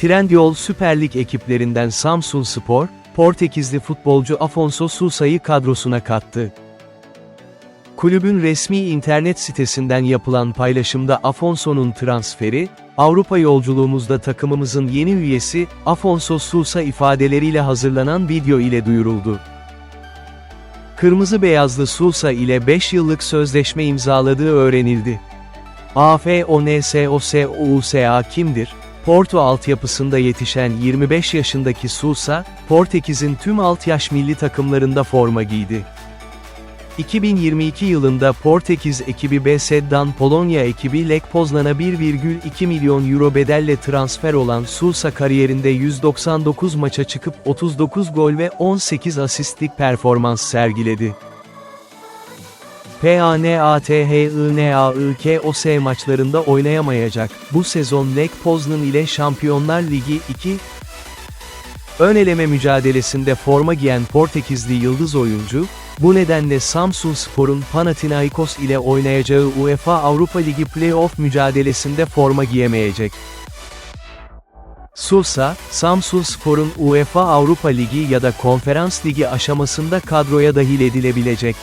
Trendyol Süper Lig ekiplerinden Samsun Spor, Portekizli futbolcu Afonso Sousa'yı kadrosuna kattı. Kulübün resmi internet sitesinden yapılan paylaşımda Afonso'nun transferi, Avrupa yolculuğumuzda takımımızın yeni üyesi, Afonso Sousa ifadeleriyle hazırlanan video ile duyuruldu. Kırmızı beyazlı Sousa ile 5 yıllık sözleşme imzaladığı öğrenildi. AFONSOSUSA kimdir? Porto altyapısında yetişen 25 yaşındaki Sousa, Portekiz'in tüm alt yaş milli takımlarında forma giydi. 2022 yılında Portekiz ekibi BS'dan Polonya ekibi Lech Poznan'a 1,2 milyon euro bedelle transfer olan Sousa kariyerinde 199 maça çıkıp 39 gol ve 18 asistlik performans sergiledi. PANATHINAIKOS maçlarında oynayamayacak. Bu sezon Lech Poznan ile Şampiyonlar Ligi 2 Ön eleme mücadelesinde forma giyen Portekizli yıldız oyuncu, bu nedenle Samsun Spor'un Panathinaikos ile oynayacağı UEFA Avrupa Ligi Playoff mücadelesinde forma giyemeyecek. Sousa, Samsun Spor'un UEFA Avrupa Ligi ya da Konferans Ligi aşamasında kadroya dahil edilebilecek.